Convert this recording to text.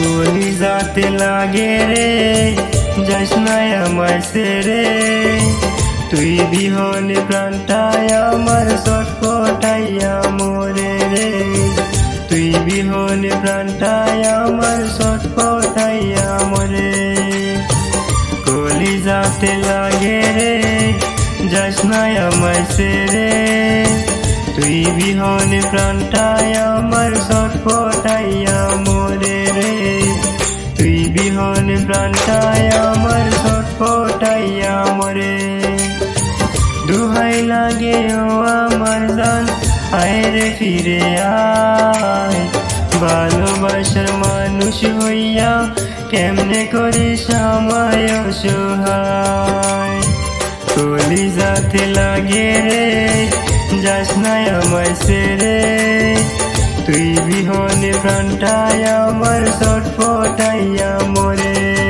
কলি যাতে লাগে রে, যাস নাই আমার সেরে। তুই বিহনে প্রাণটাই আমার সটপটাইয়া মোরে রে। তুই বিহনে প্রাণটাই আমার সটপটাইয়া মোরে কলি যাতে লাগে রে, যাস নাই আমার সেরে। তুই বিহনে প্রাণটাই মোরে রে। তুই বিহনে প্রাণটাই আমার সটপটাইয়া মোরে। দুহাই লাগে ও আমার জান, আয় রে ফিরে আয়। ভালোবাসার মানুষ হইয়া কেমনে করে সময় অসহায়? কলি যাতে লাগে রে, যাস নাই আমার সেরে। তুই বিহনে প্রাণটায় আমার সটফটাইয়া মরে।